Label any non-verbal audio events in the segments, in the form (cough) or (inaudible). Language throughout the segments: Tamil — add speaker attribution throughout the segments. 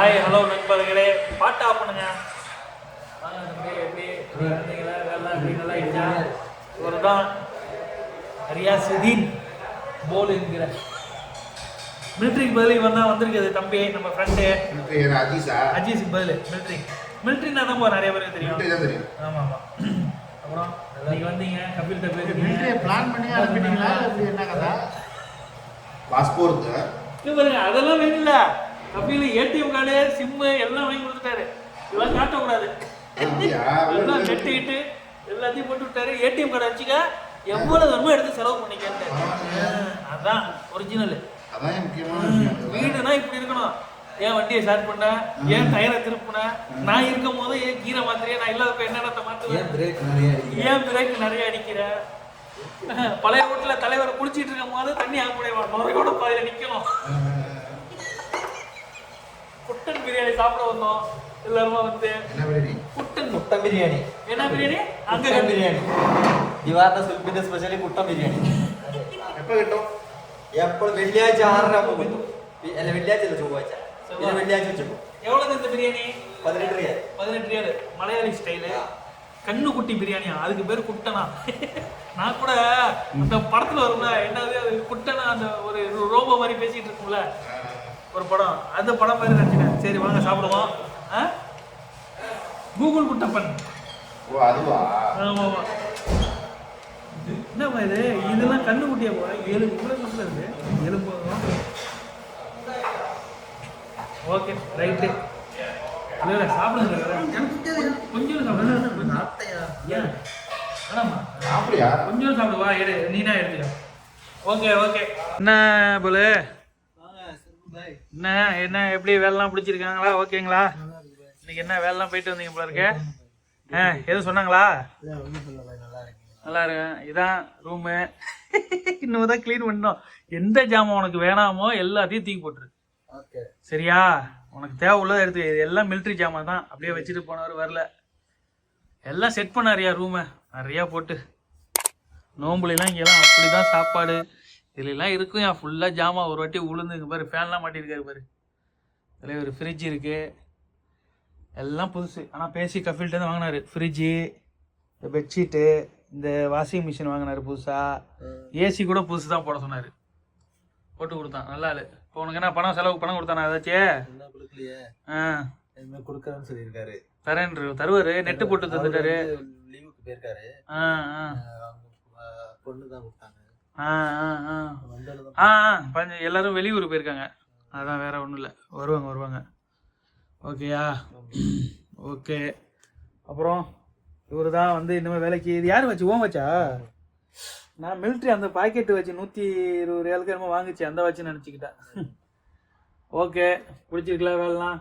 Speaker 1: ஹாய் ஹலோ நண்பர்களே. பாட்டு பண்ணுங்க. வாங்க தம்பி எப்படி வந்தீங்களா வேலை எப்படி நல்லா ஆயிடுச்சா ஒரு தான் ரியாசுதீன் போல் என்கிற. மிலிட்ரிக்கு பதில் இவன் தான் வந்திருக்குது தம்பி நம்ம ஃப்ரெண்டு
Speaker 2: அஜீஸா
Speaker 1: அஜீஸுக்கு பதில் மிலிட்ரி மிலிட்ரினா தான் நிறைய பேருக்கு தெரியும்? ஆமாம் ஆமாம் அப்புறம் நீங்க வந்தீங்க கபில்கிட்ட
Speaker 3: மிலிட்டரியை
Speaker 1: பேசுறீங்க
Speaker 3: பிளான் பண்ணி அனுப்பிட்டீங்களா? என்ன கதை?
Speaker 2: பாஸ்போர்ட்
Speaker 1: அதெல்லாம் வேணும்ல. கபில் ஏடிஎம் கார்டு சிம்மு எல்லாம் வாங்கி கொடுத்துட்டாரு. இதெல்லாம் காட்டக்கூடாது. எல்லாம் நெட்டு கிட்டு எல்லாத்தையும் போட்டு விட்டாரு. ஏடிஎம் கார்டு வச்சுக்க எவ்வளவு வேணுமோ எடுத்து செலவு பண்ணிக்கன்ட்டு. அதான் ஒரிஜினல்
Speaker 2: அதான் என் முக்கியமான விஷயம்.
Speaker 1: வீடுனா இப்படி இருக்கணும். ஏன் வண்டியை ஸ்டார்ட் பண்ண? ஏன் டயரை திருப்பின? நான் இருக்கும் போது ஏன் கீரை மாத்திரையே நான் இல்லாதப்ப என்னென்ன மாத்துவேன்
Speaker 4: பிரேக் நிறைய அடிக்கிறேன்
Speaker 1: ஏன் பிரேக் நிறைய அடிக்கிற? பழைய வீட்டுல தலைவர் குளிச்சிட்டு இருக்கும் போது தண்ணி ஆகக்கூடிய நுரையோட பாதையில நிக்கணும். குட்டன் பிரியாணி சாப்பிட வந்தோம் எல்லாருமா வந்து
Speaker 2: என்ன பிரியாணி
Speaker 1: குட்டன்
Speaker 4: കുട്ടൻ ബിരിയാണി
Speaker 1: என்ன பிரியாணி அங்க
Speaker 4: കുട്ടൻ ബിരിയാണി ദിവാറിന്റെ സുൽപ്പിന്റെ സ്പെഷ്യലി കുട്ടൻ ബിരിയാണി
Speaker 2: எப்போ കിട്ടും
Speaker 4: എപ്പോൾ വെള്ളിയാഴ്ച ആറര ആകുമ്പോൾ കിട്ടും പി- അല്ല വെള്ളിയാഴ്ച അല്ല ചൊവ്വാഴ്ച പിന്നെ വെള്ളിയാഴ്ച ഉച്ചക്കും
Speaker 1: எவ்வளவு இந்த பிரியாணி
Speaker 4: പതിനെട്ട് റിയാൽ
Speaker 1: பதினெட்டு ரியாலு மலையாளி ஸ்டைலு கண்ணு குட்டி பிரியாணியா அதுக்கு பேர் குட்டனா நான் கூட அந்த படத்துல வரும்ல என்னது அது குட்டனா அந்த ஒரு ரோபோ மாதிரி பேசிட்டு இருக்கும்ல ஒரு படம். அந்த படம் மாதிரி நினைச்சிட்டேன் சரி வாங்க சாப்பிடுவோம். ஆ? கூகுள் குட்டப்பன்.
Speaker 2: ஓ அதுவா?
Speaker 1: ஆமா ஆமா. என்னப்பா இது? இதெல்லாம் கண்ணு குட்டியா போல ஏழு இவ்வளவு குட்டில இருக்கு ஏழு போதும் ஓகே ரைட்டு. இல்லை இல்லை சாப்பிடுங்க கொஞ்சம் சாப்பிடுங்க ஏன்? வேணாமா
Speaker 2: அப்படியா
Speaker 1: கொஞ்சம் சாப்பிடு வா எடு. நீனா எடுத்துக்க. Okay okay. என்ன போல? என்ன என்ன எப்படி வேலைலாம் பிடிச்சிருக்காங்களா ஓகேங்களா? இன்னைக்கு என்ன வேலைலாம் போயிட்டு வந்தீங்க போல இருக்கு? ஆ எதுவும் சொன்னாங்களா? நல்லா இருக்கேன் இதான் ரூமு (laughs) இன்னும் தான் க்ளீன் பண்ணோம் எந்த ஜாமான் உனக்கு வேணாமோ எல்லாத்தையும் தூக்கி போட்டுரு. சரியா? உனக்கு தேவை உள்ளதை எடுத்து இது எல்லாம் மிலிட்ரி ஜாமான் தான். அப்படியே வச்சுட்டு போனவர் வரல. எல்லாம் செட் பண்ணாரியா ரூமை நிறையா போட்டு. நோம்புலாம் இங்கெல்லாம் அப்படிதான் சாப்பாடு. இதுலலாம் இருக்கும் என் ஃபுல்லாக ஜாமான் ஒரு வாட்டி உளுந்து இங்கே பாரு ஃபேன்லாம் மாட்டியிருக்காரு பாரு. இதில் ஒரு ஃப்ரிட்ஜ் இருக்கு. எல்லாம் புதுசு. ஆனால் பேசி கஃபில்ட்டு தான் வாங்கினாரு. ஃப்ரிட்ஜு இந்த பெட்ஷீட்டு இந்த வாஷிங் மிஷின் வாங்கினாரு புதுசாக ஏசி கூட புதுசு தான் போட சொன்னார். போட்டு கொடுத்தான். நல்லா ஆளு இப்போ உனக்கு என்ன பணம் செலவுக்கு பணம் கொடுத்தானா ஏதாச்சும்
Speaker 4: என்ன கொடுக்கலையே?
Speaker 1: ஆ.
Speaker 4: கொடுக்கறேன்னு சொல்லியிருக்காரு.
Speaker 1: தரேன் தருவாரு. நெட்டு போட்டு தந்துட்டாரு.
Speaker 4: லீவுக்கு போயிருக்காரு.
Speaker 1: ஆ ஆ.
Speaker 4: பொண்ணு தான் கொடுத்தாங்க.
Speaker 1: ஆ ஆ ஆ.
Speaker 4: வந்தாலும்
Speaker 1: ஆ ஆ. பஞ்ச எல்லாரும் வெளியூர் போயிருக்காங்க. அதான் வேற ஒன்றும் இல்லை. வருவாங்க வருவாங்க. ஓகேயா ஓகே அப்புறம் இவர் தான் வந்து இனிமேல் வேலைக்கு இது யார் வச்சு? ஓன் வச்சா? நான் மிலிட்ரி அந்த பாக்கெட்டு வச்சு நூற்றி இருபது ரூபாய்க்கு என்னமோ வாங்குச்சு. அந்த வச்சு நினச்சிக்கிட்டேன். ஓகே பிடிச்சிருக்கல வேலைலாம்?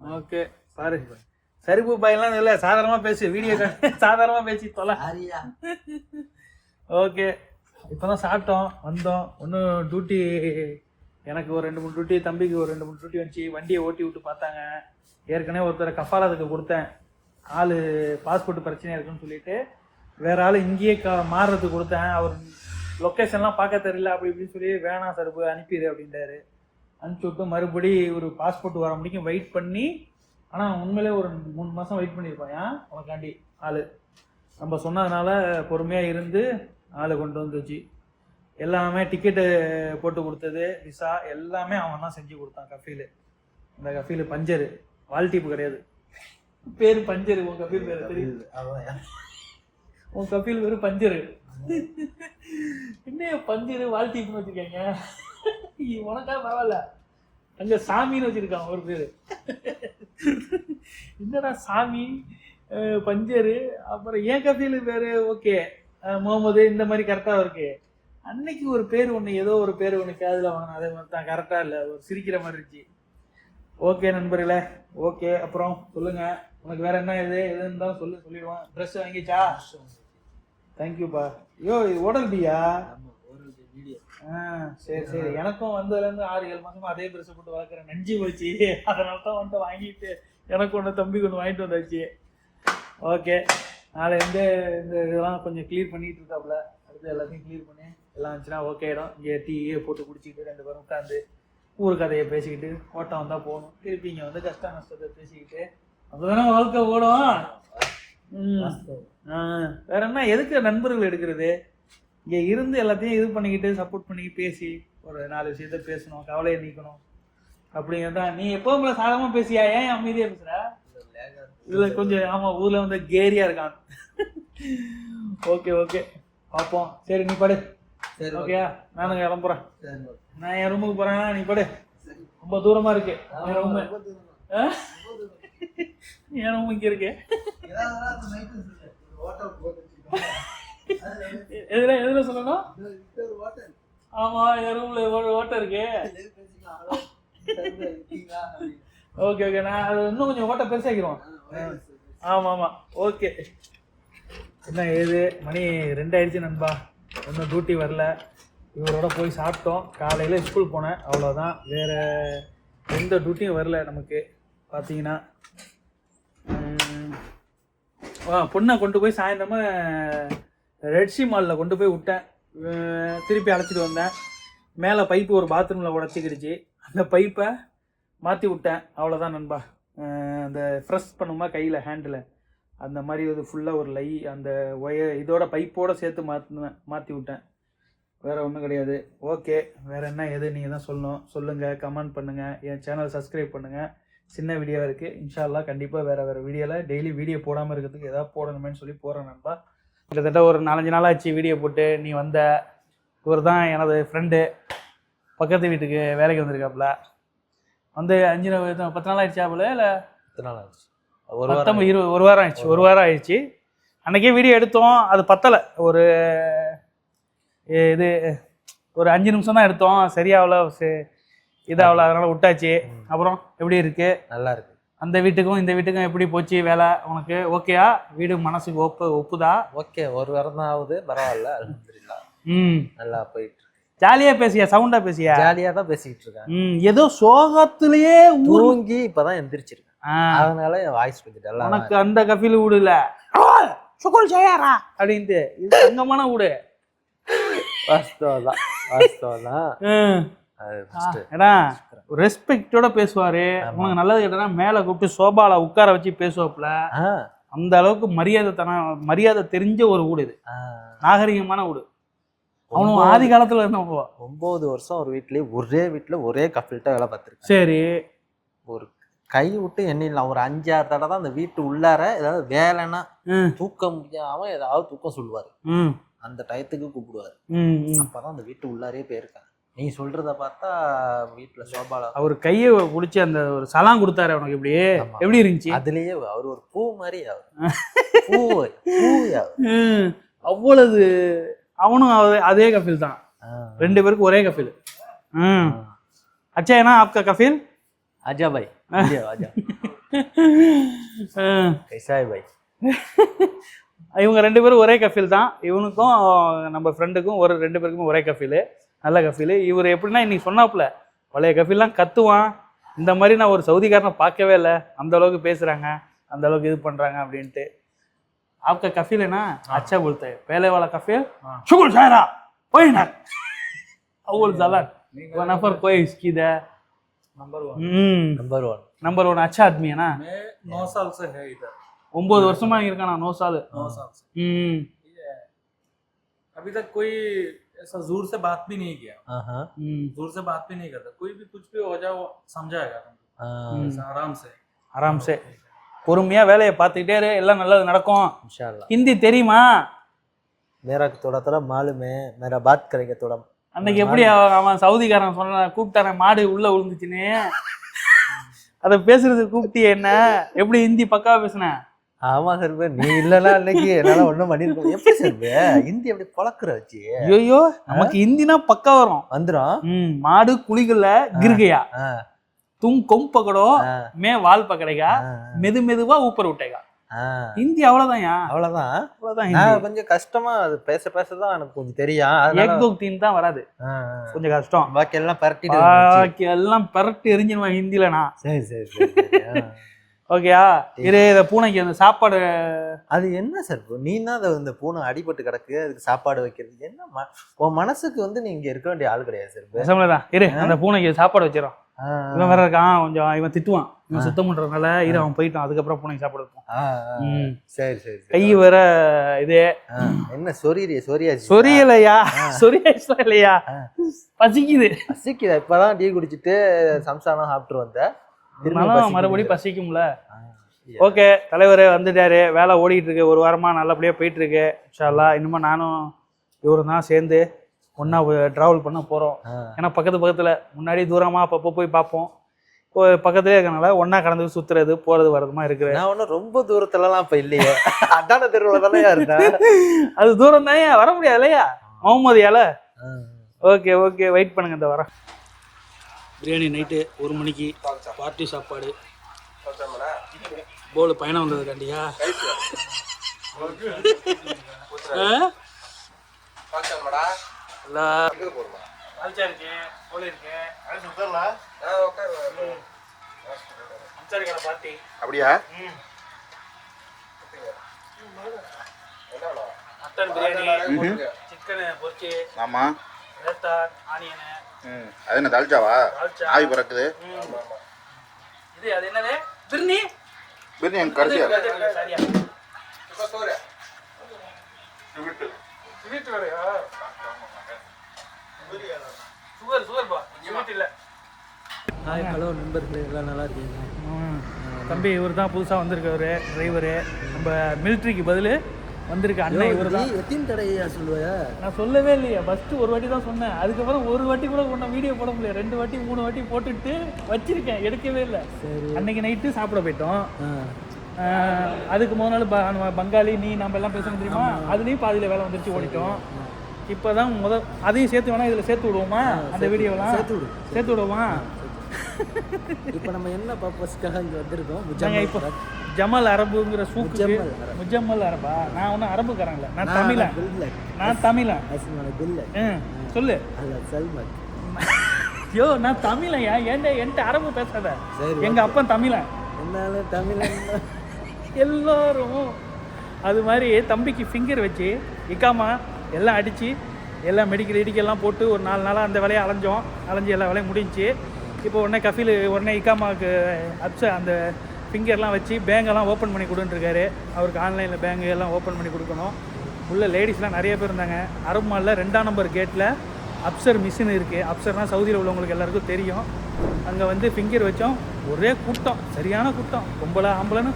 Speaker 1: ஓகே பாரு. சரிப்பு பாயெல்லாம் இல்லை. சாதாரணமாக பேசு. வீடியோ (laughs) சாதாரணமாக பேசி தொலை. ஓகே இப்போ தான் சாப்பிட்டோம் வந்தோம். ஒன்றும் டியூட்டி எனக்கு ஒரு ரெண்டு மூணு டியூட்டி தம்பிக்கு ஒரு ரெண்டு மூணு டியூட்டி வந்துச்சு. வண்டியை ஓட்டி விட்டு பார்த்தாங்க. ஏற்கனவே ஒருத்தர் கஃபாலத்துக்கு கொடுத்தேன். ஆள் பாஸ்போர்ட் பிரச்சனையாக இருக்குன்னு சொல்லிட்டு வேற ஆள் இங்கேயே க மாறுறதுக்கு கொடுத்தேன். அவர் லொக்கேஷன்லாம் பார்க்க தெரியல அப்படி இப்படின்னு சொல்லி வேணாம் சார் போய் அனுப்பிடு அப்படின்ட்டாரு அனுப்பிச்சி விட்டு மறுபடி ஒரு பாஸ்போர்ட் வர முடிக்கும் வெயிட் பண்ணி ஆனால் உண்மையிலே ஒரு மூணு மாதம் வெயிட் பண்ணியிருப்பான். ஏன்? உனக்காண்டி ஆள். நம்ம சொன்னதுனால பொறுமையாக இருந்து ஆளை கொண்டு வந்துச்சு. எல்லாமே டிக்கெட்டு போட்டு கொடுத்தது விசா எல்லாமே அவன் தான் செஞ்சு கொடுத்தான் கஃபீலு. இந்த கஃபீலு பஞ்சரு வால்டீப்பு கிடையாது. பேர் பஞ்சரு உன் கஃபீல் பேர் தெரியுது உன் கஃபீல் பேர் பஞ்சரு. என்ன பஞ்சரு வால்டீப்னு வச்சிருக்காங்க. உனக்கா பரவாயில்ல. அங்க சாமின்னு வச்சிருக்கான் ஒரு பேரு. என்னடா சாமி பஞ்சரு அப்புறம் ஏன் கஃபீல் பேரு ஓகே. முகமது இந்த மாதிரி கரெக்டாக இருக்கு. அன்னைக்கு ஒரு பேர் ஒன்று ஏதோ ஒரு பேர் ஒன்று காதில் வாங்கினா அதே மாதிரி தான் கரெக்டாக இல்லை ஒரு சிரிக்கிற மாதிரி இருந்துச்சு. ஓகே நண்பர்களே ஓகே அப்புறம் சொல்லுங்க. உனக்கு வேற என்ன இது? எது இருந்தாலும் சொல்லு சொல்லிடுவான் ட்ரெஸ் வாங்கிச்சா தேங்க்யூப்பா ஐயோ இது ஓடல் பியா ஆ சரி சரி. எனக்கும் வந்ததுலேருந்து ஆறு ஏழு மாசமா அதே ட்ரெஸ் போட்டு வளர்க்குறேன் நஞ்சு போச்சு. அதனால தான் வந்துட்டு வாங்கிட்டு எனக்கு ஒன்று தம்பிக்கு ஒன்று வாங்கிட்டு வந்தாச்சு. ஓகே நாளை வந்து இந்த இதெல்லாம் கொஞ்சம் கிளியர் பண்ணிட்டு இருக்காப்புல அடுத்து எல்லாத்தையும் கிளியர் பண்ணி எல்லாம் இருந்துச்சுன்னா ஓகே ஆகிடும் இங்கே டீயே போட்டு குடிச்சிக்கிட்டு ரெண்டு பேரும் உட்காந்து ஊர் கதையை பேசிக்கிட்டு ஓட்டம் வந்தால் போகணும் திருப்பி இங்கே வந்து கஷ்ட நஷ்டத்தை பேசிக்கிட்டு அப்போதானே வாழ்க்கை ஓடும். வேற என்ன எதுக்கு நண்பர்கள் எடுக்கிறது? இங்கே இருந்து எல்லாத்தையும் இது பண்ணிக்கிட்டு சப்போர்ட் பண்ணி பேசி ஒரு நாலு விஷயத்த பேசணும் கவலையை நீக்கணும். அப்படிங்கிறதா நீ எப்பவும் சாதகமாக பேசியா? ஏன் அமைதியாக பேசுகிற இதுல கொஞ்சம் ஆமா ஊர்ல வந்து கேரியா இருக்கான். Okay okay. பார்ப்போம் சரி நீ படு.
Speaker 4: சரி
Speaker 1: ஓகேயா? நானும் கிளம்புறேன். நான் என் ரூமுக்கு போறேன். நீ படு. ரொம்ப தூரமா இருக்கு. என் ரூமு? என் ரூம் இங்க இருக்கு. எதுல எதுல சொல்லணும்? ஆமா என் ரூம்ல ஓட்டை இருக்கு. ஓகே ஓகே நான் அது இன்னும் கொஞ்சம் ஓட்டை பெருசாக்கிடுவோம். ஆமா ஆமா ஓகே என்ன ஏது? மணி ரெண்டு ஆயிடுச்சு நண்பா. இன்னும் டியூட்டி வரல. இவரோட போய் சாப்பிட்டோம். காலையில் ஸ்கூல் போனேன். அவ்வளோதான் வேற எந்த டியூட்டியும் வரல நமக்கு. பார்த்தீங்கன்னா பொண்ணை கொண்டு போய் சாயந்தரமா ரெட்சி மாலில் கொண்டு போய் விட்டேன். திருப்பி அழைச்சிட்டு வந்தேன். மேலே பைப்பு ஒரு பாத்ரூமில் உடச்சிக்கிடுச்சு. அந்த பைப்பை மாற்றி விட்டேன். அவ்வளோதான் நண்பா. அந்த ஃப்ரெஷ் பண்ணுமா கையில் ஹேண்டில் அந்த மாதிரி இது ஃபுல்லாக ஒரு லை அந்த ஒய இதோட பைப்போடு சேர்த்து மாற்றினேன் மாற்றி விட்டேன். வேறு ஒன்றும் கிடையாது. ஓகே வேறு என்ன எது நீங்கள் தான் சொல்லணும். சொல்லுங்கள் கமெண்ட் பண்ணுங்கள் என் சேனல் சப்ஸ்கிரைப் பண்ணுங்கள் சின்ன வீடியோ இருக்குது இன்ஷால்லா கண்டிப்பாக வேறு வேறு வீடியோவில் டெய்லி வீடியோ போடாமல் இருக்கிறதுக்கு எதாவது போடணுமேன்னு சொல்லி போகிறேன் நண்பா. கிட்டத்தட்ட ஒரு நாலஞ்சு நாள் ஆச்சு வீடியோ போட்டு. நீ வந்த இவர் தான் எனது ஃப்ரெண்டு பக்கத்து வீட்டுக்கு வேலைக்கு வந்திருக்காப்புல. வந்து அஞ்சு பத்து நாள் ஆயிடுச்சாப்புல இல்லை?
Speaker 5: எத்தனை நாள் ஆச்சு ஒரு வாரம்
Speaker 1: இருபது ஒரு வாரம் ஆயிடுச்சு ஒரு வாரம் ஆயிடுச்சு. அன்றைக்கே வீடியோ எடுத்தோம் அது பத்தலை. ஒரு இது ஒரு அஞ்சு நிமிஷம் தான் எடுத்தோம். சரியாகல இதாகல அதனால் விட்டாச்சு. அப்புறம் எப்படி இருக்கு?
Speaker 5: நல்லா இருக்கு.
Speaker 1: அந்த வீட்டுக்கும் இந்த வீட்டுக்கும் எப்படி போச்சு வேலை? உனக்கு ஓகேயா வீடு மனசுக்கு ஒப்பு ஒப்புதா?
Speaker 5: ஓகே ஒரு வாரம் தான் ஆகுது பரவாயில்ல
Speaker 1: ம்.
Speaker 5: நல்லா போயிட்டு
Speaker 1: ஜாலியாக பேசியா சவுண்டாக பேசியா
Speaker 5: ஜாலியா தான் பேசிக்கிட்டு இருக்கேன்
Speaker 1: ம் ஏதோ சோகத்திலேயே ஊர்
Speaker 5: தூங்கி இப்பதான் எந்திரிச்சிருக்கேன்.
Speaker 1: ஆ,
Speaker 5: அதனால என் வாய்ஸ் கொஞ்சம் டல்லா
Speaker 1: உனக்கு அந்த கஃபில் வீடுல சுகுல் ஜெயாரா! அப்படின்ட்டு. இது தங்கமான வீடு
Speaker 5: வாஸ்தவம் தான். வாஸ்தவம் தான்.
Speaker 1: ம்
Speaker 5: அது first.
Speaker 1: ஏன்னா ரெஸ்பெக்டோட பேசுவாரு. உனக்கு நல்லது கேட்டா மேல கூப்பிட்டு சோபால உட்கார வச்சு பேசுவாப்புல.
Speaker 5: ஆ,
Speaker 1: அந்த அளவுக்கு மரியாதை தன மரியாதை தெரிஞ்ச ஒரு வீடு இது. நாகரிகமான வீடு அவனும் ஆதி காலத்துல இருந்தவங்க
Speaker 5: ஒன்பது வருஷம் ஒரு வீட்லயே ஒரே வீட்டுல ஒரே கப்பில்ட்ட வேலை பார்த்திருக்கேன்
Speaker 1: சரி.
Speaker 5: ஒரு கை விட்டு எண்ணிடலாம் ஒரு அஞ்சாறு தடவை தான் அந்த வீட்டு உள்ளார ஏதாவது வேலைன்னா தூக்க முடியாம ஏதாவது தூக்கம் சொல்லுவாரு. அந்த டயத்துக்கு கூப்பிடுவாரு. அப்பதான் அந்த வீட்டு உள்ளாரே போயிருக்கேன் நீ சொல்றத பார்த்தா வீட்டுல சோபால
Speaker 1: அவர் கையை பிடிச்சி அந்த ஒரு சலாம் கொடுத்தாரு உனக்கு இப்படி
Speaker 5: ஆமா.
Speaker 1: எப்படி இருந்துச்சு?
Speaker 5: அதுலயே அவர் ஒரு பூ மாதிரி அவர். (laughs) பூ பூ
Speaker 1: அவ்வளவு அவனும் அதே கஃபில் தான். ரெண்டு பேருக்கு ஒரே கஃபில். ம். அச்சா
Speaker 5: ஏன்னா ஆப்கா கஃபில்? அஜா
Speaker 1: பாய்.
Speaker 5: அஜா கைசாய் பாய்.
Speaker 1: இவங்க ரெண்டு பேரும் ஒரே கஃபில் தான். இவனுக்கும் நம்ம ஃப்ரெண்டுக்கும் ஒரு ரெண்டு பேருக்கும் ஒரே கஃபிலு. நல்ல கஃபிலு. இவர் எப்படின்னா இன்னைக்கு சொன்னாப்புல பழைய கஃபில்லாம் கத்துவான். இந்த மாதிரி நான் ஒரு சவுதிக்காரனை பார்க்கவே இல்லை. அந்த அளவுக்கு பேசுகிறாங்க அந்த அளவுக்கு இது பண்ணுறாங்க அப்படின்ட்டு. आपका कफिल है ना अच्छा बोलता है पहले वाला कफिल शुक्र शायरा कोई ना अव्वल जलान वो नफर कोई इसकी दे
Speaker 6: नंबर वन
Speaker 1: हम्म
Speaker 5: नंबर वन
Speaker 1: नंबर वन अच्छा आदमी है ना
Speaker 6: मैं नौ साल से है इधर
Speaker 1: ஒன்பது வருஷமா இருக்கானா நோ சாலு
Speaker 6: नौ साल से
Speaker 1: ம்
Speaker 6: ये है। अभी तक कोई ऐसा जोर से बात भी नहीं किया
Speaker 5: हाँ हाँ
Speaker 1: ம்
Speaker 6: जोर से बात भी नहीं करता कोई भी कुछ भी हो जाए वो समझाएगा तुमको
Speaker 5: हाँ,
Speaker 6: ऐसा आराम से
Speaker 1: பொறுமையாக வேலையை பார்த்துக்கிட்டே இரு எல்லாம் நல்லது நடக்கும். ஹிந்தி தெரியுமா?
Speaker 5: மேரா தோட மாலுமே மேரா பாத் கரைக்க தோடம்
Speaker 1: அன்னைக்கு எப்படி அவன் சவுதிக்காரன் சொன்னான் கூப்பிட்டான மாடு உள்ள விழுந்துச்சுன்னு. அதை பேசுறது கூப்பிட்டிய என்ன? எப்படி ஹிந்தி பக்காவா பேசுன?
Speaker 5: ஆமா சர்பு நீ இல்லனா அன்னைக்கு என்னால ஒண்ணும் பண்ணிருக்க எப்படி சர்பு ஹிந்தி அப்படி பழக்கிற வச்சு.
Speaker 1: ஐயோ நமக்கு ஹிந்தினா பக்கா வரும். வந்துடும் மாடு குளிக்கல கிருகையா? தும் கொம் பக்கடோ
Speaker 5: ஆ,
Speaker 1: மே வால் பக்கடைகா
Speaker 5: ஆ,
Speaker 1: மெது மெதுவா ஊப்பர் விட்டேகா. ஹிந்தி
Speaker 5: அவ்வளவுதான்
Speaker 1: அவ்வளவுதான்
Speaker 5: நான் கொஞ்சம் கஷ்டமா அது பேச பேசதான் எனக்கு கொஞ்சம் தெரியும்.
Speaker 1: ஏக் தோ தீன் தான் வராது. கொஞ்சம் கஷ்டம்.
Speaker 5: பாக்கி எல்லாம் வந்துருச்சு.
Speaker 1: பாக்கி எல்லாம் பரட்டு எரிஞ்சிருவான் ஹிந்தில நான்.
Speaker 5: சரி சரி.
Speaker 1: ஓகேயா? இரு இதை பூனைக்கு அந்த சாப்பாடு.
Speaker 5: அது என்ன சார்? நீ தான் அதை இந்த பூனை அடிபட்டு கிடக்கு அதுக்கு சாப்பாடு வைக்கிறது. என்ன உன் மனசுக்கு வந்து நீ இங்க இருக்க வேண்டிய ஆள் கிடையாது சார்
Speaker 1: விஷமல தான். இரு அந்த பூனைக்கு சாப்பாடு வச்சிடும் இவன் வேற இருக்கான் கொஞ்சம் இவன் திட்டுவான். இவன் சுத்தம் பண்றதுனால இரு அவன் போயிட்டான். அதுக்கப்புறம் பூனைக்கு சாப்பாடு வைப்போம்.
Speaker 5: சரி சரி.
Speaker 1: கை வேற இது.
Speaker 5: என்ன சொரிய சொரியாச்சு
Speaker 1: சொரியலையா (laughs) சொரியாச்சுலாம் இல்லையா? பசிக்குது.
Speaker 5: பசிக்குது? இப்பதான் டீ குடிச்சிட்டு சம்சாரம் சாப்பிட்டு வந்த. திரும்ப
Speaker 1: இருந்தாலும்
Speaker 5: பசிக்குது.
Speaker 1: மறுபடியும் பசிக்கும்ல? ஓகே தலைவர் வந்துட்டாரு. வேலை ஓடிட்டு இருக்கு. ஒரு வாரமா நல்லபடியா போயிட்டு இருக்கு இன்ஷால்லா இன்னுமா நானும் இவரும் தான் சேர்ந்து ஒண்ணா டிராவல் பண்ண போறோம்.
Speaker 5: ஆ.
Speaker 1: ஏன்னா பக்கத்து பக்கத்துல முன்னாடி தூரமா அப்பப்போ போய் பார்ப்போம். இப்போ பக்கத்துலேயே இருக்கனால ஒண்ணா கடந்து சுத்துறது போறது வரதுமா இருக்குது.
Speaker 5: நான் ஒன்றும் ரொம்ப தூரத்துலலாம் இப்ப இல்லையே. அட்டான தெருவில் தானே இருந்தேன்.
Speaker 1: அது தூரம் தான் வர முடியாது இல்லையா? முகமது இலை. Okay okay. வெயிட் பண்ணுங்க இந்த வரேன் பிரியாணி நைட்டு ஒரு மணிக்கு. பார்ட்டி சாப்பாடு. போலு பயணம் வந்தது காண்டியா பார்ட்டி
Speaker 2: அப்படியா?
Speaker 1: மட்டன் பிரியாணி. சிக்கன் பொரிச்சு
Speaker 2: ஆமா.
Speaker 1: ஆனியனு
Speaker 2: ம். அது என்ன தால்ச்சாவா
Speaker 1: தால்ச்சா.
Speaker 2: ஆவி பறக்குது?
Speaker 1: இது அது என்னது? பிரியாணி?
Speaker 2: பிரியாணி எனக்கு கடைசியா.
Speaker 1: சரியா. சுகர் சுகர் பா. ஸ்வீட் இல்ல.
Speaker 5: ஹாய் ஹலோ நண்பர்களே எல்லாம் நல்லா இருக்கீங்க
Speaker 1: தம்பி இவர் தான் புதுசாக வந்திருக்கவர் டிரைவரு நம்ம மிலிட்ரிக்கு பதில் வந்திருக்க அண்ணன் இவர் தான்
Speaker 5: எத்தனை தடையா சொல்லுவ
Speaker 1: நான் சொல்லவே இல்லையா. ஃபஸ்ட்டு ஒரு வாட்டி தான் சொன்னேன். அதுக்கப்புறம் ஒரு வாட்டி கூட ஒன்றும் வீடியோ போட முடியல. ரெண்டு வாட்டி மூணு வாட்டி போட்டுட்டு வச்சிருக்கேன். எடுக்கவே இல்லை. அன்னைக்கு நைட்டு சாப்பிட போயிட்டோம். அதுக்கு முதல் நாள் ப- பங்காளி நீ நம்ம எல்லாம் பேசணும் தெரியுமா? அதுலேயும் பாதியில் வேலை வந்துருச்சு ஓடிட்டோம். இப்போ தான் முத அதையும் சேர்த்து வேணா இதில் சேர்த்து விடுவோமா? அந்த வீடியோலாம் சேர்த்து விடு. சேர்த்து விடுவோமா?
Speaker 5: இப்போ நம்ம என்ன பர்பஸ்க்காக இங்கே வந்திருக்கோம்?
Speaker 1: இப்போ ஜமல் அரபுங்கிற சூக்கு முஜம்மல் அரபா. நான் ஒன்றும் அரபுக்காரன் இல்லை நான் தமிழன். நான் தமிழன். சொல்லு.
Speaker 5: சல்மத்
Speaker 1: ஐயோ நான் தமிழன் ஏன் ஏன்டா என்கிட்ட அரபு பேசாத? எங்க அப்பன் தமிழன்.
Speaker 5: என்னால தமிழன்
Speaker 1: எல்லாரும் அது மாதிரி தம்பிக்கு ஃபிங்கர் வச்சு இக்காமா எல்லாம் அடித்து எல்லாம் மெடிக்கல் இடிக்கெல்லாம் போட்டு ஒரு நாலு நாளாக அந்த வேலையை அலைஞ்சோம். அலைஞ்சு எல்லா வேலையும் முடிஞ்சுச்சு. இப்போ உடனே கஃபீல் உடனே இக்காமாவுக்கு அப்ச அந்த ஃபிங்கர்லாம் வச்சு பேங்கெல்லாம் ஓப்பன் பண்ணி கொடுன்ட்ருக்காரு. அவருக்கு ஆன்லைனில் பேங்கு எல்லாம் ஓப்பன் பண்ணி கொடுக்கணும். உள்ள லேடிஸ்லாம் நிறைய பேர் இருந்தாங்க. அரபு மாலில் ரெண்டாம் நம்பர் கேட்டில் அப்சர் மிஷின் இருக்குது அப்சர்னால் சவுதியில் உள்ளவங்களுக்கு எல்லாருக்கும் தெரியும். அங்கே வந்து ஃபிங்கர் வச்சோம். ஒரே கூட்டம். சரியான கூட்டம். பொம்பளை ஆம்பளைன்னு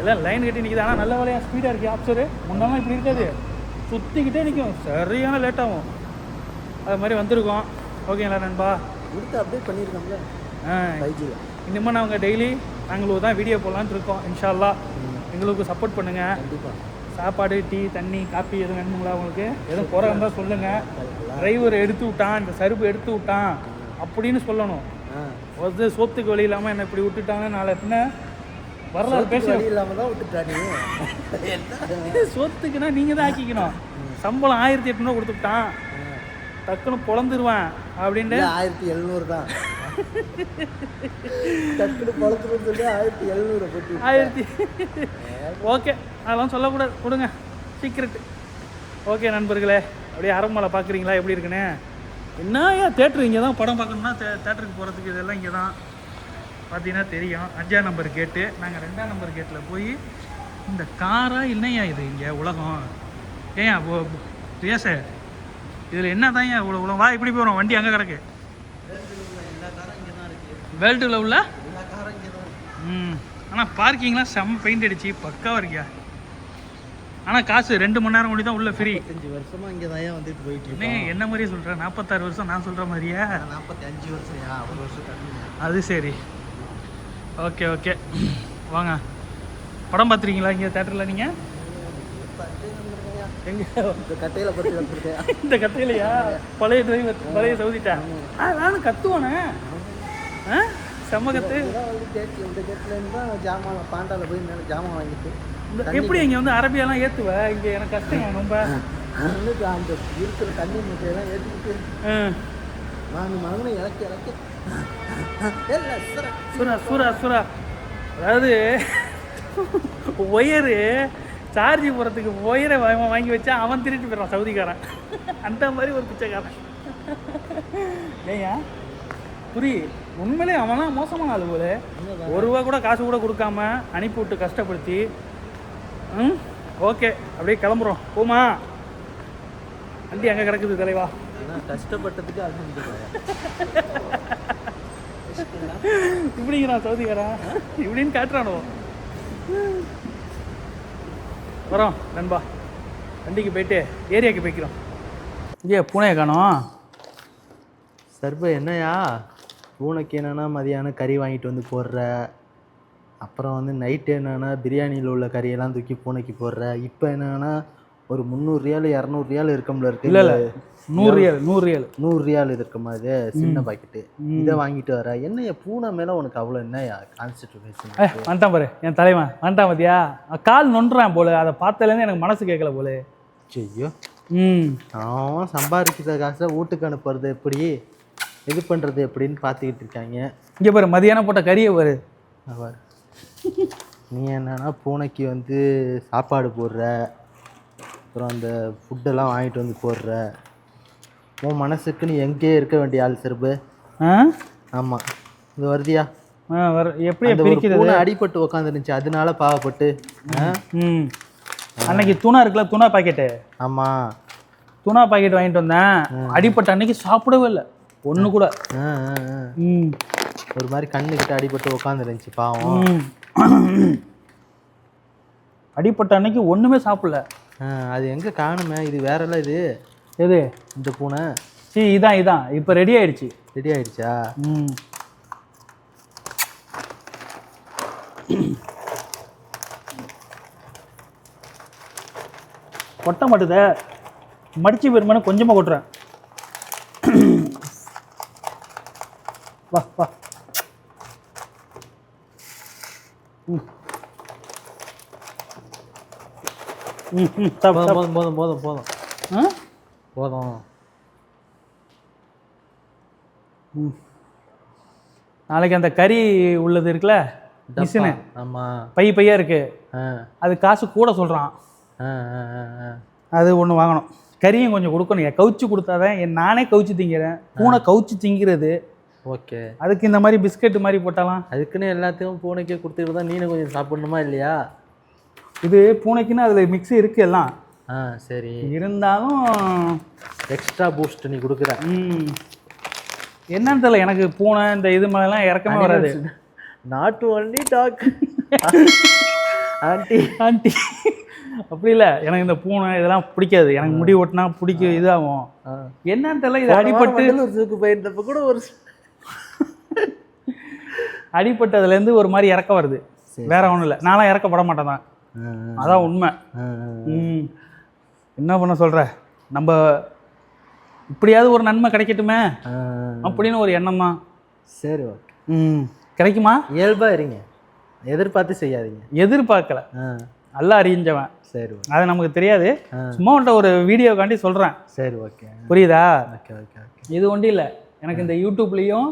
Speaker 1: எல்லாம் லைன் கட்டி நிற்கிது ஆனால் நல்ல வேலையாக ஸ்பீடாக இருக்கு அப்சரு. முன்னெல்லாம் இப்படி இருக்காது. சுற்றிக்கிட்டே நிற்கும் சரியான லேட் ஆகும். அது மாதிரி வந்திருக்கோம். ஓகேங்களா நண்பா?
Speaker 5: கொடுத்து அப்படியே பண்ணியிருக்கோம்ல
Speaker 1: ஆ.
Speaker 5: ஃபைவ்
Speaker 1: இனிமேல் நாங்கள் டெய்லி நாங்களுக்கு தான் வீடியோ போடலான்ட்டு இருக்கோம். இன்ஷால்லா எங்களுக்கு சப்போர்ட் பண்ணுங்கள்
Speaker 5: கண்டிப்பாக
Speaker 1: சாப்பாடு டீ தண்ணி காப்பி எதுவும் வேணுங்களா உங்களுக்கு? எதுவும் குறை இருந்தால் சொல்லுங்கள் டிரைவர் எடுத்து விட்டான் இந்த சருப்பு எடுத்து விட்டான் அப்படின்னு சொல்லணும். வந்து சோத்துக்கு வழி இல்லாமல் என்னை இப்படி விட்டுட்டாங்க நாளை பின்ன வரலாறு பேச
Speaker 5: இல்லாமல் தான் விட்டுட்டா நீ? என்ன
Speaker 1: சோத்துக்குன்னா நீங்கள் தான் ஆக்கிக்கணும் சம்பளம் ஆயிரத்தி எட்நூறுவா கொடுத்துட்டான். டக்குன்னு பொழந்துருவேன் அப்படின்ட்டு
Speaker 5: இல்ல, ஆயிரத்தி எழுநூறு தான். டக்குனு பழத்துன்னு சொல்லி ஆயிரத்தி எழுநூறு போட்டு விட்டா.
Speaker 1: ஆயிரத்தி ஓகே அதெல்லாம் சொல்லக்கூடாது. கொடுங்க. சீக்ரெட் ஓகே நண்பர்களே. அப்படியே அரண்மலை பார்க்குறீங்களா? எப்படி இருக்குன்னு? என்ன ஏன் தேட்டர் இங்கே தான் படம் பார்க்கணும்னா தே தேட்டருக்கு போகிறதுக்கு இதெல்லாம் இங்கே தான். பார்த்தீங்கன்னா தெரியும். அஞ்சாம் நம்பர் கேட்டு நாங்கள் ரெண்டாம் நம்பர் கேட்டில் போய் இந்த காரா இல்லையா இது இங்கே உலகம்? ஏன் பேச இதில் என்ன தான் இவ்வளோ உலகம் வா இப்படி போகிறோம் வண்டி அங்கே கிடக்கு. வேர்ல்டில் உள்ள? ம். ஆனால் பார்க்கிங்லாம் செம்ம பெயிண்ட் அடிச்சு பக்காவாக இருக்கியா? ஆனால் காசு ரெண்டு மணி நேரம் தான் உள்ள ஃப்ரீ
Speaker 5: அஞ்சு வருஷமா இங்கே தான் வந்துட்டு போயிட்டு
Speaker 1: என்ன
Speaker 5: இருக்கோம்?
Speaker 1: என்ன மாதிரியே சொல்கிறேன் நாற்பத்தாறு வருஷம் நான் சொல்கிற மாதிரியா?
Speaker 5: நாற்பத்தி அஞ்சு வருஷம் ஒரு வருஷம்
Speaker 1: அது சரி. Okay okay. வாங்க. படம் பார்த்துருக்கீங்களா இங்கே தேட்டரில் நீங்கள்
Speaker 5: இந்த கட்டையில பற்றி வந்துருக்கேன்.
Speaker 1: இந்த கத்தையிலையா பழைய டிரைவர் பழைய சவுதிட்டா? ஆ நானும் கத்துவானே. ஆ? செம்ம கத்து.
Speaker 5: இதெல்லாம் வந்து கேட்டு இந்த கேட்டில் இருந்து தான் ஜாமான் பாண்டால போய் மேலே ஜாமான் வாங்கிட்டு
Speaker 1: எப்படி இங்கே வந்து அரபியாலாம் ஏற்றுவ இங்கே எனக்கு கஷ்டம் ரொம்ப?
Speaker 5: அந்த இருக்கிற தண்ணி மூட்டையெல்லாம் ஏற்றிக்கிட்டு. வாங்க மகனை இறக்கி இறக்கி. சுரா
Speaker 1: சுரா சுரா. அதாவது ஒயரு சார்ஜ் போகிறதுக்கு ஒயரை வாங்கி வச்சா அவன் திருட்டு போயிடுறான் சவுதிக்காரன். அந்த மாதிரி ஒரு பிச்சைக்காரன். ஏய்யா புரி உண்மையிலே அவன்லாம் மோசமான ஆளு போல. ஒரு ரூபா கூட காசு கூட கொடுக்காம அனுப்பி விட்டு கஷ்டப்படுத்தி ம் ஓகே அப்படியே கிளம்புறோம். போமா வண்டி அங்கே கிடக்குது தலைவா.
Speaker 5: கஷ்டப்பட்டதுக்கு அது
Speaker 1: இப்படிங்கிறான் சவுதிக்காரன். இப்படின்னு காட்டுறானோ? வரோம் நண்பா. வண்டிக்கு போயிட்டு ஏரியாக்கு போய்க்கிறோம். ஏ பூனையை காணோம்.
Speaker 5: சர்ப என்னையா? பூனைக்கு என்னென்னா மதியானம் கறி வாங்கிட்டு வந்து போடுற. அப்புறம் வந்து நைட்டு என்னென்னா பிரியாணியில் உள்ள கறியெல்லாம் தூக்கி பூனைக்கு போடுற. இப்போ என்னென்னா ஒரு முந்நூறு ரியால் இரநூறு ரியால் இருக்கம்ல இருக்கு.
Speaker 1: இல்லை இல்லை. நூறு ரியல் நூறு ரியல்.
Speaker 5: நூறு ரியால் இருக்குமா இது சின்ன பாக்கெட்டு. இதை வாங்கிட்டு வர. என்னையா பூனை மேலே உனக்கு அவ்வளோ என்னையா கான்சென்ட்ரேஷன்
Speaker 1: ஏ வந்துட்டான் பாரு என் தலைவன். வந்துட்டான் பாத்தியா? கால் நொன்றான் போல. அதை பார்த்ததுலேருந்து எனக்கு மனசு கேட்கல போல.
Speaker 5: ஐயோ
Speaker 1: ம்.
Speaker 5: அவன் சம்பாதிக்கிற காசை வீட்டுக்கு அனுப்புறது எப்படி? இது பண்ணுறது எப்படின்னு பார்த்துக்கிட்டு இருக்காங்க.
Speaker 1: இங்கே பாரு மதியானம் போட்ட கறியை பாரு.
Speaker 5: நீ என்னன்னா பூனைக்கு வந்து சாப்பாடு போடுற. அப்புறம் அந்த ஃபுட்டெல்லாம் வாங்கிட்டு வந்து போடுற. உன் மனசுக்கு நீ எங்கேயே இருக்க வேண்டிய ஆள் சிறப்பு
Speaker 1: ஆ?
Speaker 5: ஆமாம் இது வருதியா?
Speaker 1: ஆ, வர எப்படி பிரிக்கிறது?
Speaker 5: அடிபட்டு உக்காந்துருந்துச்சு அதனால பாவப்பட்டு
Speaker 1: ம். அன்னைக்கு துணா இருக்குல்ல துணா பாக்கெட்டு?
Speaker 5: ஆமாம்
Speaker 1: துணா பாக்கெட் வாங்கிட்டு வந்தேன். அடிப்பட்ட அன்னைக்கு சாப்பிடவே இல்லை. ஒன்று கூட. ம்.
Speaker 5: ஒரு மாதிரி கண்ணுக்கிட்ட அடிபட்டு உக்காந்துருந்துச்சு பாவம்.
Speaker 1: அடிப்பட்ட அன்னைக்கு ஒன்றுமே சாப்பிடல.
Speaker 5: அது எங்கே காணுமே? இது வேறல இது.
Speaker 1: எது?
Speaker 5: இந்த பூனை.
Speaker 1: சீ இதான் இதான். இப்போ ரெடி ஆயிடுச்சு.
Speaker 5: ரெடி ஆயிடுச்சா?
Speaker 1: ம். கொட்ட மாட்டுதே. மடிச்சு பெருமானு கொஞ்சமாக கொட்டுறேன். வா வா. ம் ம் ம் சாப்பிடு, சாப்பிடு.
Speaker 5: போதும் போதும் போதும் போதும்
Speaker 1: ஆ
Speaker 5: போதும்
Speaker 1: நாளைக்கு அந்த கறி உள்ளது இருக்குல்ல மிஷினு.
Speaker 5: ஆமாம்
Speaker 1: பை பையா இருக்கு.
Speaker 5: ஆ.
Speaker 1: அது காசு கூட சொல்கிறான் அது ஒன்று வாங்கணும். கறியும் கொஞ்சம் கொடுக்கணும். கவுச்சு கொடுத்தாதான் என் நானே கவுச்சு திங்கிறேன். பூனை கவுச்சு திங்கிறது.
Speaker 5: ஓகே.
Speaker 1: அதுக்கு இந்த மாதிரி பிஸ்கட் மாதிரி போட்டாலாம்.
Speaker 5: அதுக்குன்னு எல்லாத்தையும் பூனைக்கே கொடுத்துட்டு தான் நீனும் கொஞ்சம் சாப்பிடணுமா இல்லையா?
Speaker 1: இது பூனைக்குன்னு அதில் மிக்ஸி இருக்கு எல்லாம்.
Speaker 5: ஆ சரி.
Speaker 1: இருந்தாலும்
Speaker 5: எக்ஸ்ட்ரா பூஸ்ட் நீ கொடுக்குற.
Speaker 1: ம், என்னன்னு தெரியல எனக்கு பூனை இந்த இது மாதிரிலாம் இறக்கமே வராது.
Speaker 5: நாட்டு ஒன்லி டாக் ஆண்டி
Speaker 1: ஆண்டி அப்படி இல்லை எனக்கு இந்த பூனை இதெல்லாம் பிடிக்காது. எனக்கு முடி ஒட்டினா பிடிக்க இதாகும். என்னன்னு தெரியல இது அடிபட்டு
Speaker 5: சூக்கு போயிருந்தப்ப கூட ஒரு
Speaker 1: அடிபட்டதுலேருந்து ஒரு மாதிரி இறக்க வருது. வேற ஒன்றும் இல்லை. நான்லாம் இறக்கப்பட மாட்டேன் தான். அதான் உண்மை. என்ன பண்ண சொல்ற? நம்ம இப்படியாவது ஒரு நன்மை கிடைக்கட்டுமே? அப்படின்னு ஒரு எண்ணம் தான்.
Speaker 5: சரி ஓகே.
Speaker 1: ம். கிடைக்குமா?
Speaker 5: இயல்பா இருங்க. எதிர்பார்த்து செய்யாதீங்க.
Speaker 1: எதிர்பார்க்கல. நல்லா அறிஞ்சவன்.
Speaker 5: சரி
Speaker 1: அது நமக்கு தெரியாது. சும்மா உன்ட்ட ஒரு வீடியோக்காண்டி சொல்கிறேன்
Speaker 5: சரி ஓகே.
Speaker 1: புரியுதா?
Speaker 5: ஓகே ஓகே
Speaker 1: இது ஒன்றும் இல்லை. எனக்கு இந்த யூடியூப்லேயும்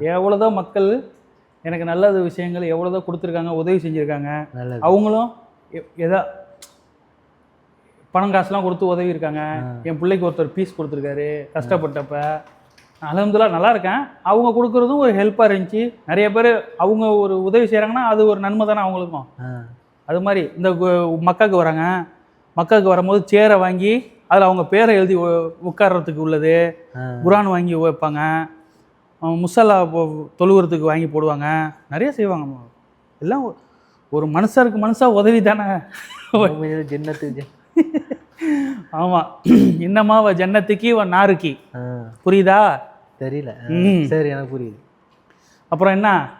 Speaker 1: எவ்வளோதோ மக்கள் எனக்கு நல்லது விஷயங்கள் எவ்வளோதோ கொடுத்துருக்காங்க உதவி செஞ்சுருக்காங்க. அவங்களும் எதா பணம் காசுலாம் கொடுத்து உதவி இருக்காங்க என் பிள்ளைக்கு ஒருத்தர் பீஸ் கொடுத்துருக்காரு கஷ்டப்பட்டப்ப. அலமதுல்லா நல்லா இருக்கேன் அவங்க கொடுக்குறதும் ஒரு ஹெல்ப்பாக இருந்துச்சு. நிறைய பேர் அவங்க ஒரு உதவி செய்கிறாங்கன்னா அது ஒரு நன்மை தானே அவங்களுக்கும். அது மாதிரி இந்த மக்காவுக்கு வராங்க. மக்காவுக்கு வரும்போது சேரை வாங்கி அதில் அவங்க பேரை எழுதி உட்கார்றதுக்கு உள்ளது. குரான் வாங்கி வைப்பாங்க. முசல்லா தொழுவுறதுக்கு வாங்கி போடுவாங்க. நிறைய செய்வாங்க. எல்லாம் ஒரு மனுஷருக்கு மனுஷா உதவி தானே
Speaker 5: ஜின்னத்து ஜி-
Speaker 1: ஆமாம் இன்னமா அவ ஜன்னத்துக்கு இவன் நாருக்கி. புரியுதா?
Speaker 5: தெரியல. சரி எனக்கு புரியுது.
Speaker 1: அப்புறம் என்ன?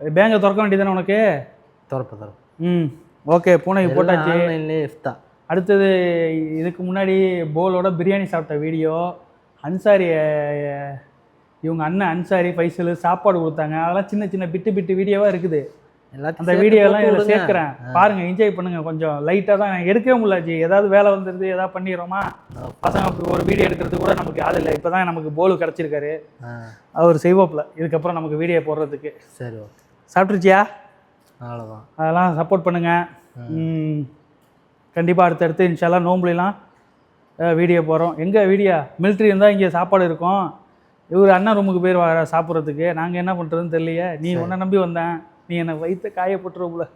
Speaker 1: பேங்கை திறக்க வேண்டியதானே உனக்கு?
Speaker 5: திறப்ப திறப்ப.
Speaker 1: ம். ஓகே பூனைக்கு போட்டாச்சு.
Speaker 5: ஆன்லைன்லேயே இஃப்தா
Speaker 1: அடுத்தது இதுக்கு முன்னாடி போலோட பிரியாணி சாப்பிட்ட வீடியோ. அன்சாரி இவங்க அண்ணன் அன்சாரி ஃபைசல் சாப்பாடு கொடுத்தாங்க. அதெல்லாம் சின்ன சின்ன பிட்டு பிட்டு வீடியோவாக இருக்குது. அந்த
Speaker 5: சேர்த்து
Speaker 1: வீடியோ எல்லாம்
Speaker 5: போட்டு
Speaker 1: இதில். சேர்க்குறேன். பாருங்க என்ஜாய் பண்ணுங்க கொஞ்சம். லைட்டாக தான் எடுக்கவே முடியலாச்சு ஏதாவது வேலை வந்துருது ஏதாவது பண்ணிடுறோமா? பசங்க ஒரு வீடியோ எடுக்கிறதுக்கு கூட நமக்கு ஆள் இல்லை. இப்போ தான் நமக்கு போலு கிடச்சிருக்காரு. அவர் செய்வாப்பில். இதுக்கப்புறம் நமக்கு வீடியோ போடுறதுக்கு.
Speaker 5: சரி ஓகே.
Speaker 1: சாப்பிட்ருச்சியா
Speaker 5: அவ்வளோதான்
Speaker 1: அதெல்லாம் சப்போர்ட் பண்ணுங்கள் கண்டிப்பாக அடுத்தடுத்து இன்ஷால்லாம் நோம்புலாம் வீடியோ போகிறோம் எங்கே வீடியோ மிலிட்ரி இருந்தால் இங்கே சாப்பாடு இருக்கும். இவர் அண்ணன் ரூமுக்கு போய் வர சாப்பிட்றதுக்கு? நாங்கள் என்ன பண்ணுறதுன்னு தெரியலையே. நீ உன்னை நம்பி வந்தேன். நீ என்னை வயிற்று காய போட்டுருவோம்ல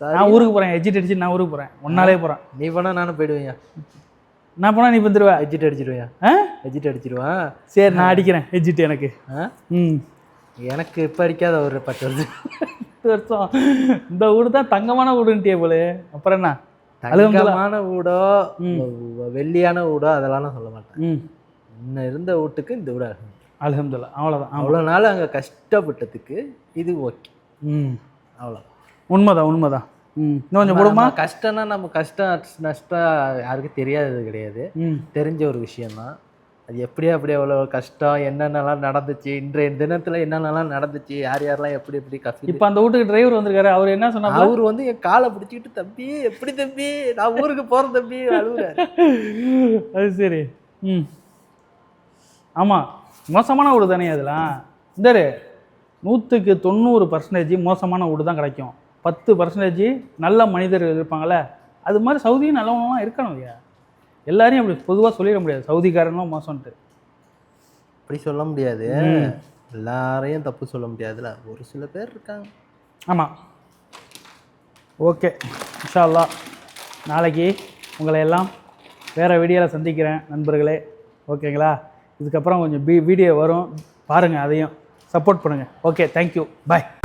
Speaker 5: சரி.
Speaker 1: நான் ஊருக்கு போகிறேன் எஜிட் அடிச்சு நான் ஊருக்கு போகிறேன் ஒன்னாலே போகிறேன்
Speaker 5: நீ போனால் நானும் போயிடுவேன்
Speaker 1: நான் போனால் நீ வந்துடுவ
Speaker 5: எஜிட் அடிச்சிடுவேன்
Speaker 1: ஆ?
Speaker 5: எஜிட் அடிச்சிடுவேன்
Speaker 1: சரி நான் அடிக்கிறேன் எஜிட் எனக்கு. ம்.
Speaker 5: எனக்கு இப்போ அடிக்காத ஒரு பத்து வருஷம்
Speaker 1: பத்து வருஷம். இந்த வீடு தான் தங்கமான வீடுன்ட்டியே போல. அப்புறம் என்ன?
Speaker 5: தங்கமான வீடோ வெள்ளியான வீடோ அதெல்லாம் சொல்ல மாட்டேன். இன்னும் இருந்த வீட்டுக்கு இந்த வீடு அழகு.
Speaker 1: அலமதுல்லா அவ்வளோதான் அவ்வளோ
Speaker 5: அவ்வளோ நாள் அங்கே கஷ்டப்பட்டதுக்கு இது ஓகே.
Speaker 1: ம்
Speaker 5: அவ்வளோ
Speaker 1: உண்மைதான் உண்மைதான். ம். கொஞ்சம்
Speaker 5: நம்ம கஷ்டம்னா நம்ம கஷ்டம் நஷ்டம் யாருக்கும் தெரியாதது கிடையாது.
Speaker 1: ம்.
Speaker 5: தெரிஞ்ச ஒரு விஷயம்தான். அது எப்படியே அப்படியே எவ்வளோ கஷ்டம் என்னென்னலாம் நடந்துச்சு இன்றைய தினத்தில் என்னென்னலாம் நடந்துச்சு யார் யாரெல்லாம் எப்படி எப்படி கஷ்டம்
Speaker 1: இப்போ அந்த வீட்டுக்கு டிரைவர் வந்திருக்காரு அவர் என்ன சொன்னாங்க
Speaker 5: அவர் வந்து என் காலை பிடிச்சிக்கிட்டு தம்பி எப்படி தம்பி? நான் ஊருக்கு போகிறேன் தம்பி அழுகுறாரு
Speaker 1: அது சரி. ம். ஆமாம் மோசமான வீடு தானே அதெல்லாம். இந்தாரு. நூற்றுக்கு தொண்ணூறு பர்சன்டேஜ் மோசமான வீடு தான் கிடைக்கும். பத்து பர்சன்டேஜ் நல்ல மனிதர்கள் இருப்பாங்கள்ல அது மாதிரி சவுதியும் நல்லவங்களாம் இருக்கணும் இல்லையா? எல்லாரையும் அப்படி பொதுவாக சொல்லிட முடியாது. சவுதிக்காரனும் மோசம்ன்ட்டு.
Speaker 5: அப்படி சொல்ல முடியாது. எல்லாரையும் தப்பு சொல்ல முடியாதுல ஒரு சில பேர் இருக்காங்க.
Speaker 1: ஆமாம் ஓகே. இன்ஷா அல்லாஹ் நாளைக்கு உங்களை எல்லாம் வேறு வீடியோவில் சந்திக்கிறேன் நண்பர்களே. ஓகேங்களா? இதுக்கப்புறம் கொஞ்சம் பி வீடியோ வரும். பாருங்கள் அதையும். சப்போர்ட் பண்ணுங்கள் ஓகே தேங்க்யூ பாய்